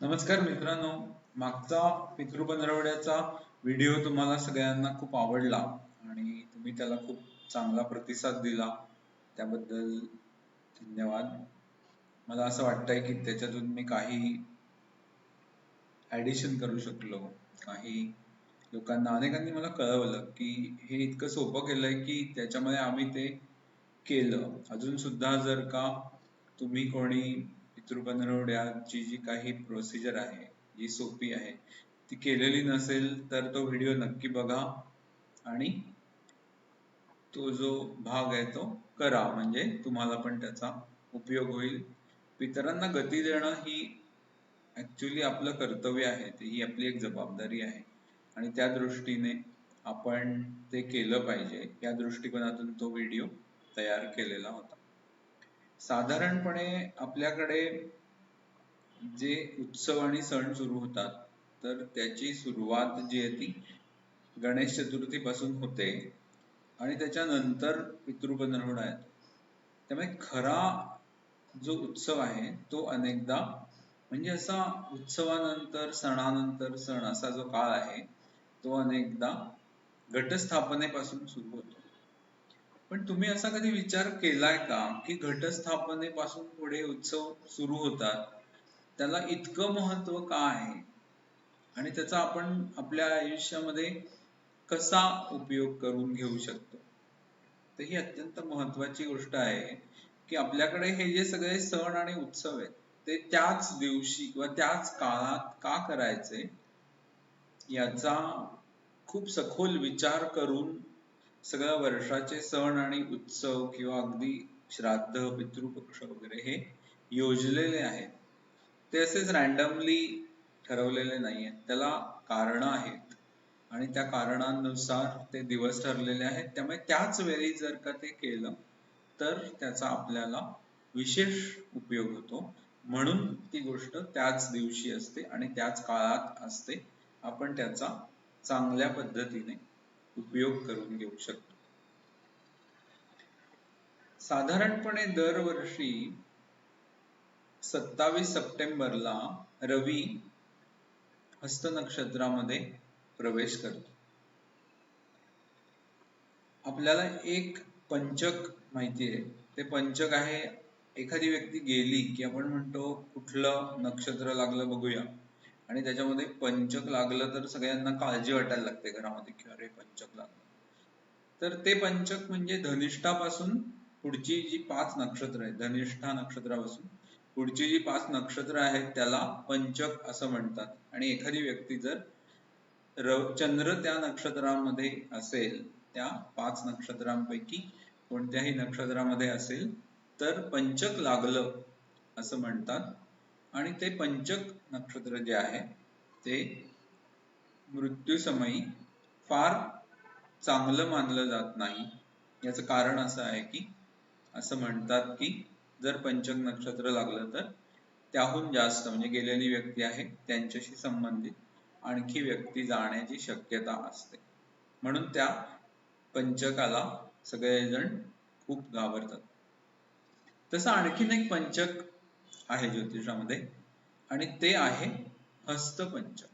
नमस्कार मित्रांनो मागचा पितृपनरवड्याचा व्हिडिओ तुम्हाला सगळ्यांना खूप आवडला आणि तुम्ही त्याला खूप चांगला प्रतिसाद दिला. त्याबद्दल धन्यवाद. मला असं वाटतंय की त्याच्यातून मी काही ऍडिशन करू शकलो. काही लोकांना अनेकांनी मला कळवलं की हे इतकं सोपं केलंय की त्याच्यामध्ये आम्ही ते केलं. अजून सुद्धा जर का तुम्ही कोणी पितृपंधरवड्याची जी काही प्रोसिजर आहे जी सोपी आहे ती केलेली नसेल तर तो व्हिडिओ नक्की बघा आणि तो जो भाग आहे तो करा. म्हणजे तुम्हाला पण त्याचा उपयोग होईल. पितरांना गती देणं ही ऍक्च्युली आपलं कर्तव्य आहे. ही आपली एक जबाबदारी आहे. आणि त्या दृष्टीने आपण ते केलं पाहिजे. या दृष्टिकोनातून तो व्हिडिओ तयार केलेला होता. साधारणपणे आपल्याकडे जे उत्सव आणि सण सुरू होतात तर त्याची सुरुवात जी आहे ती गणेश चतुर्थी पासून होते आणि त्याच्यानंतर पितृपंधरवडा आहे. त्यामुळे खरा जो उत्सव आहे तो अनेकदा म्हणजे असा उत्सवानंतर सणानंतर सण असा जो काळ आहे तो अनेकदा घटस्थापनेपासून सुरू होतो. पण तुम्ही असा कधी विचार केलाय का की घटस्थापनेपासून पुढे उत्सव सुरू होतात? त्याला इतकं महत्त्व का आहे? आणि त्याचा आपण आपल्या आयुष्यामध्ये कसा उपयोग करून घेऊ शकतो? तर ही अत्यंत महत्वाची गोष्ट आहे की आपल्याकडे हे जे सगळे सण आणि उत्सव आहेत ते त्याच दिवशी किंवा त्याच काळात का करायचे? याचा खूप सखोल विचार करून सगळ्या वर्षाचे सण आणि उत्सव किंवा अगदी श्राद्ध पितृपक्ष वगैरे हे योजलेले आहेत. ते असेच रॅन्डमली ठरवलेले नाहीये. त्याला कारण आहेत. आणि त्या कारणांनुसार ते दिवस ठरलेले आहेत. त्यामुळे त्याच वेळी जर का ते केलं तर त्याचा आपल्याला विशेष उपयोग होतो. म्हणून ती गोष्ट त्याच दिवशी असते आणि त्याच काळात असते. आपण त्याचा चांगल्या पद्धतीने उपयोग करून घेऊ शकतो. साधारणपणे दरवर्षी सत्तावीस सप्टेंबरला रवी हस्त नक्षत्रामध्ये प्रवेश करतो. आपल्याला एक पंचक माहिती आहे. ते पंचक आहे एखादी व्यक्ती गेली की आपण म्हणतो कुठलं नक्षत्र लागलं बघूया. आणि त्याच्यामध्ये पंचक लागलं तर सगळ्यांना काळजी वाटायला लागते घरामध्ये की अरे पंचक लागलं. तर ते पंचक म्हणजे धनिष्ठापासून पुढची जी पाच नक्षत्र आहेत धनिष्ठा नक्षत्रापासून पुढची जी पाच नक्षत्र आहेत त्याला पंचक असं म्हणतात. आणि एखादी व्यक्ती जर चंद्र त्या नक्षत्रामध्ये असेल त्या पाच नक्षत्रांपैकी कोणत्याही नक्षत्रामध्ये असेल तर पंचक लागलं असं म्हणतात. आणि ते पंचक नक्षत्र जे आहे ते मृत्यूसमयी फार चांगलं मानलं जात नाही. याचं कारण असं आहे की असं म्हणतात की जर पंचक नक्षत्र लागलं तर त्याहून जास्त म्हणजे गेलेली व्यक्ती आहे त्यांच्याशी संबंधित आणखी व्यक्ती जाण्याची शक्यता असते. म्हणून त्या पंचकाला सगळेजण खूप घाबरतात. तसं आणखीन एक पंचक आहे ज्योतिषामध्ये. आणि ते आहे हस्तपंचक.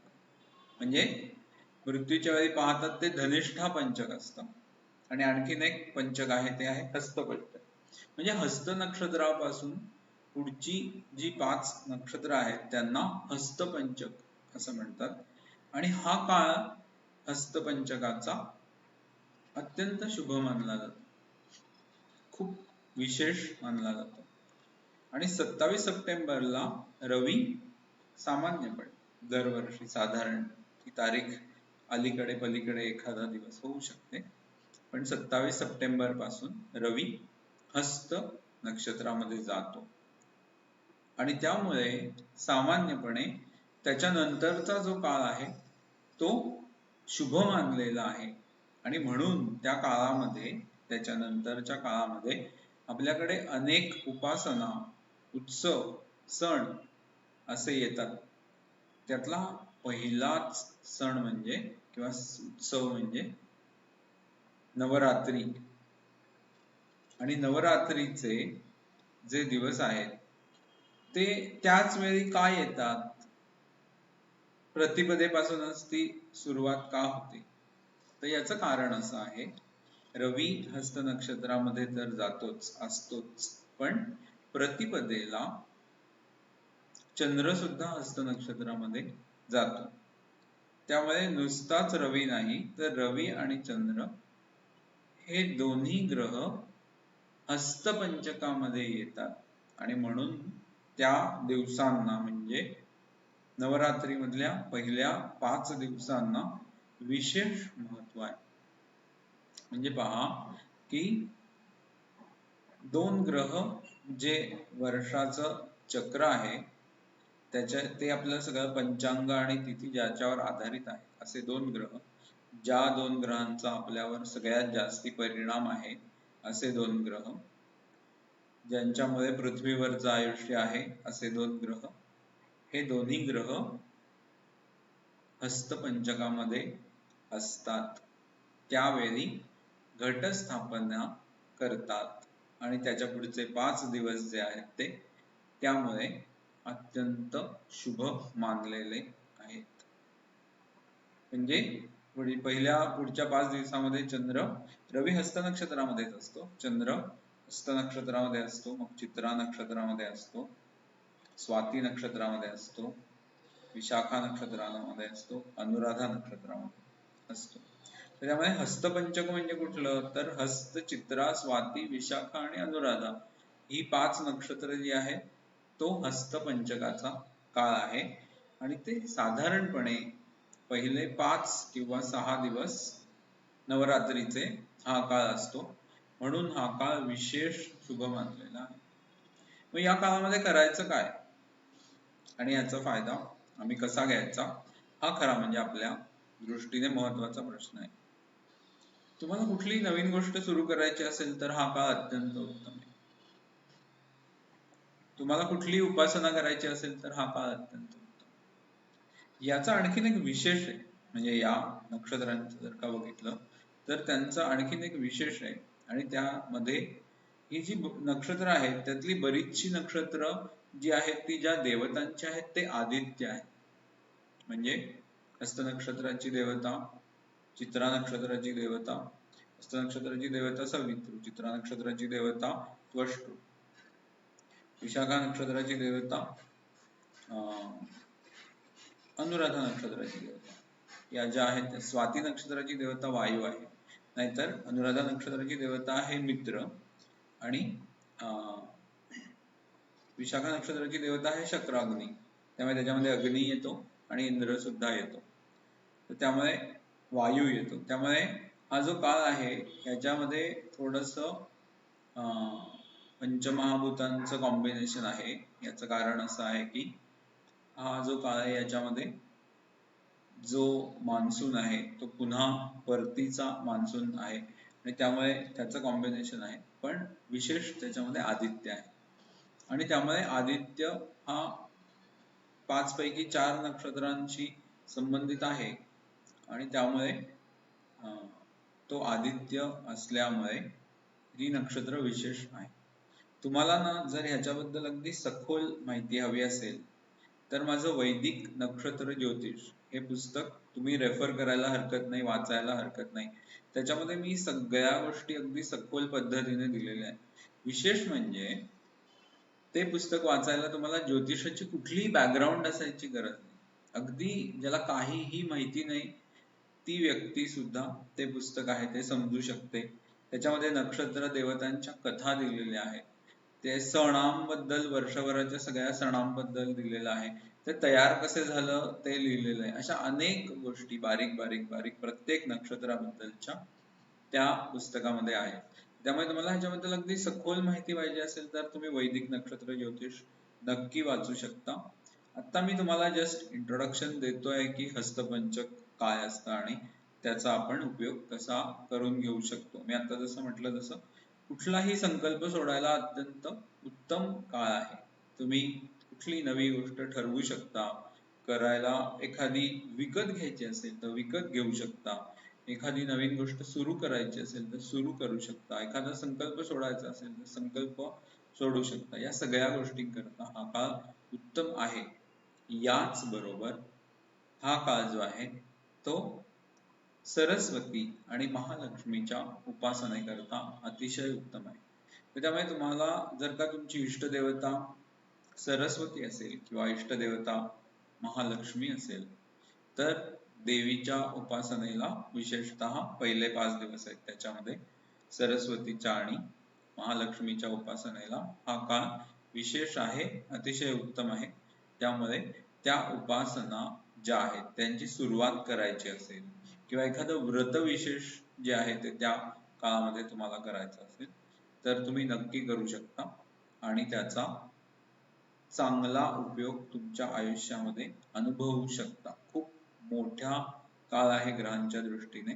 म्हणजे मृत्यूच्या वेळी पाहतात ते धनिष्ठा पंचक असतं. आणि आणखीन एक पंचक आहे ते आहे हस्तपंचक म्हणजे हस्त नक्षत्रापासून पुढची जी पाच नक्षत्र आहेत त्यांना हस्तपंचक असं म्हणतात. आणि हा काळ हस्तपंचकाचा अत्यंत शुभ मानला जातो. खूप विशेष मानला जातो. आणि सत्तावीस सप्टेंबरला रवी सामान्यपणे दरवर्षी साधारण ही तारीख अलीकडे पलीकडे एखादा दिवस होऊ शकते. पण सत्तावीस सप्टेंबरपासून रवी हस्त नक्षत्रामध्ये जातो. आणि त्यामुळे सामान्यपणे त्याच्यानंतरचा जो काळ आहे तो शुभ मानलेला आहे. आणि म्हणून त्या काळामध्ये त्याच्यानंतरच्या काळामध्ये आपल्याकडे अनेक उपासना उत्सव सण असे येतात. त्यातला पहिलाच सण म्हणजे किंवा उत्सव म्हणजे नवरात्री. आणि नवरात्रीचे जे दिवस आहेत ते त्याच वेळी काय येतात? प्रतिपदेपासूनच ती सुरुवात का होते? तर याचं कारण असं आहे रवी हस्त नक्षत्रामध्ये तर जातोच असतोच. पण प्रतिपदेला चंद्र सुद्धा हस्त नक्षत्रामध्ये जातो. त्यामुळे नुसताच रवी नाही तर रवी आणि चंद्र हे दोन्ही ग्रह हस्तपंचकामध्ये येतात आणि म्हणून त्या दिवसांना म्हणजे नवरात्री मधल्या पहिल्या पाच दिवसांना विशेष महत्त्व आहे. म्हणजे पहा की दोन ग्रह जे वर्षाचं चक्र आहे त्याच्या ते आपलं सगळं पंचांग आणि तिथी ज्याच्यावर आधारित आहे असे दोन ग्रह ज्या दोन ग्रहांचा आपल्यावर सगळ्यात जास्ती परिणाम आहे असे दोन ग्रह. ज्यांच्यामध्ये पृथ्वीवरचं आयुष्य आहे असे दोन ग्रह. हे दोन्ही ग्रह हस्तपंचकामध्ये असतात. त्यावेळी घटस्थापना करतात. आणि त्याच्या पुढचे पाच दिवस जे आहेत ते त्यामुळे अत्यंत शुभ मानलेले आहेत. म्हणजे पहिल्या पुढच्या पाच दिवसामध्ये चंद्र रवी हस्त नक्षत्रामध्येच असतो. चंद्र हस्त नक्षत्रामध्ये असतो मग चित्रा नक्षत्रामध्ये असतो स्वाती नक्षत्रामध्ये असतो विशाखा नक्षत्रामध्ये असतो अनुराधा नक्षत्रामध्ये असतो. त्यामुळे हस्तपंचक म्हणजे कुठलं? तर हस्त चित्रा स्वाती विशाखा आणि अनुराधा. ही पाच नक्षत्र जी आहे तो हस्तपंचकाचा काळ आहे. आणि ते साधारणपणे पहिले पाच किंवा सहा दिवस नवरात्रीचे हा काळ असतो. म्हणून हा काळ विशेष शुभ मानलेला आहे. मग या काळामध्ये करायचं काय? आणि याचा फायदा आम्ही कसा घ्यायचा? हा खरा म्हणजे आपल्या दृष्टीने महत्त्वाचा प्रश्न आहे. तुम्हाला कुठली नवीन गोष्ट सुरू करायची असेल तर हा काळ अत्यंत उत्तम आहे. तुम्हाला कुठली उपासना करायची असेल तर हा काळ अत्यंत उत्तम याचा आणखीन एक विशेष आहे म्हणजे या नक्षत्रांचं जर का बघितलं तर त्यांचा आणखीन एक विशेष आहे. आणि त्यामध्ये ही जी नक्षत्र आहेत त्यातली बरीचशी नक्षत्र जी आहेत ती ज्या देवतांची आहेत ते आदित्य आहे म्हणजे हस्त नक्षत्राची देवता चित्रा नक्षत्राची देवता. हस्त नक्षत्राची देवता सवित्र चित्रा नक्षत्राची देवता त्वष्टू. विशाखा नक्षत्राची देवता अनुराधा नक्षत्राची देवता. या ज्या आहेत स्वाती नक्षत्राची देवता वायू आहे. नाहीतर अनुराधा नक्षत्राची देवता आहे मित्र आणि विशाखा नक्षत्राची देवता आहे शक्राग्नी. त्यामुळे त्याच्यामध्ये अग्नी येतो आणि इंद्र सुद्धा येतो. तर त्यामुळे वायू येतो. त्यामुळे हा जो काळ आहे याच्यामध्ये थोडस पंचमहाभूतांचं कॉम्बिनेशन आहे. याचं कारण असं आहे की हा जो काळ आहे याच्यामध्ये जो मान्सून आहे तो पुन्हा परतीचा मान्सून आहे. आणि त्यामुळे त्याचं कॉम्बिनेशन आहे. पण विशेष त्याच्यामध्ये आदित्य आहे. आणि त्यामुळे आदित्य हा पाच पैकी चार नक्षत्रांशी संबंधित आहे. आणि त्यामुळे तो आदित्य असल्यामुळे ही नक्षत्र विशेष आहे. तुम्हाला ना जर ह्याच्याबद्दल अगदी सखोल माहिती हवी असेल तर माझं वैदिक नक्षत्र ज्योतिष हे पुस्तक तुम्ही रेफर करायला हरकत नाही वाचायला हरकत नाही. त्याच्यामध्ये मी सगळ्या गोष्टी अगदी सखोल पद्धतीने दिलेल्या आहेत. विशेष म्हणजे ते पुस्तक वाचायला तुम्हाला ज्योतिषाची कुठलीही बॅकग्राऊंड असायची गरज नाही. अगदी ज्याला काहीही माहिती नाही ती व्यक्ती सुद्धा ते पुस्तक आहे ते समजू शकते. त्याच्यामध्ये नक्षत्र देवतांच्या कथा दिलेल्या आहेत. ते सणांबद्दल वर्षभराच्या सगळ्या सणांबद्दल दिलेलं आहे. ते तयार कसे झालं ते लिहिलेलं आहे. अशा अनेक गोष्टी बारीक बारीक बारीक प्रत्येक नक्षत्राबद्दलच्या त्या पुस्तकामध्ये आहेत. त्यामुळे तुम्हाला ह्याच्याबद्दल अगदी सखोल माहिती पाहिजे असेल तर तुम्ही वैदिक नक्षत्र ज्योतिष नक्की वाचू शकता. आता मी तुम्हाला जस्ट इंट्रोडक्शन देतोय की हस्तपंचक काय असतं आणि त्याचा आपण उपयोग कसा करून घेऊ शकतो? मी आता जसं म्हटलं तसं कुठलाही संकल्प सोडायला अत्यंत उत्तम काळ आहे. तुम्ही कुठली नवी गोष्ट ठरवू शकता करायला एखादी विकत घ्यायची असेल तर विकत घेऊ शकता एखादी नवीन गोष्ट सुरू करायची असेल तर सुरू करू शकता एखादा संकल्प सोडायचा असेल तर संकल्प सोडू शकता. या सगळ्या गोष्टींकरता हा काळ उत्तम आहे. याच बरोबर हा काळ जो आहे तो सरस्वती आणि महालक्ष्मीच्या उपासनेकरता अतिशय उत्तम आहे. त्यामुळे तुम्हाला जर का तुमची इष्टदेवता सरस्वती असेल किंवा इष्टदेवता महालक्ष्मी असेल तर देवीच्या उपासनेला विशेषतः पहिले पाच दिवस आहेत. त्याच्यामध्ये सरस्वतीच्या आणि महालक्ष्मीच्या उपासनेला हा काळ विशेष आहे अतिशय उत्तम आहे. त्यामुळे त्या उपासना ज्या आहेत त्यांची सुरुवात करायची असेल किंवा एखादं व्रत विशेष जे आहे ते त्या काळामध्ये तुम्हाला करायचं असेल तर तुम्ही नक्की करू शकता. आणि त्याचा चांगला उपयोग तुमच्या आयुष्यामध्ये अनुभवू शकता. खूप मोठा काळ आहे ग्रहांच्या दृष्टीने.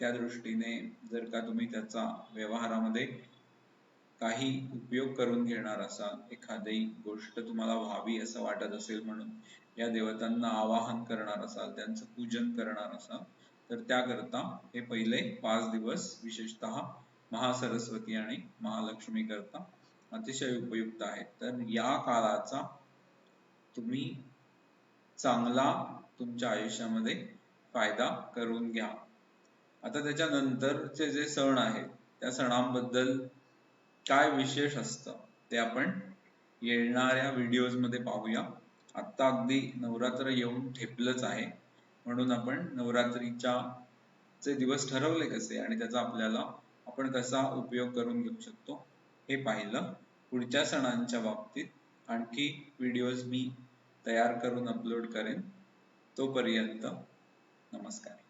त्या दृष्टीने जर का तुम्ही त्याचा व्यवहारामध्ये काही उपयोग करून घेणार असाल एखादी गोष्ट तुम्हाला व्हावी असं वाटत असेल म्हणून या देवतांना आवाहन करणार असाल त्यांचं पूजन करणार असाल तर त्याकरता हे पहिले पाच दिवस विशेषतः महासरस्वती आणि महालक्ष्मी करता अतिशय उपयुक्त आहेत. तर या काळाचा तुम्ही चांगला तुमच्या आयुष्यामध्ये फायदा करून घ्या. आता त्याच्यानंतरचे जे सण आहेत त्या सणांबद्दल काय विशेष असतं ते आपण येणाऱ्या व्हिडिओजमध्ये पाहूया. आत्ता अगदी नवरात्र येऊन ठेपलंच आहे. म्हणून आपण नवरात्रीच्या चे दिवस ठरवले कसे आणि त्याचा आपल्याला आपण कसा उपयोग करून घेऊ शकतो हे पाहिलं. पुढच्या सणांच्या बाबतीत आणखी व्हिडिओज मी तयार करून अपलोड करेन. तोपर्यंत नमस्कार.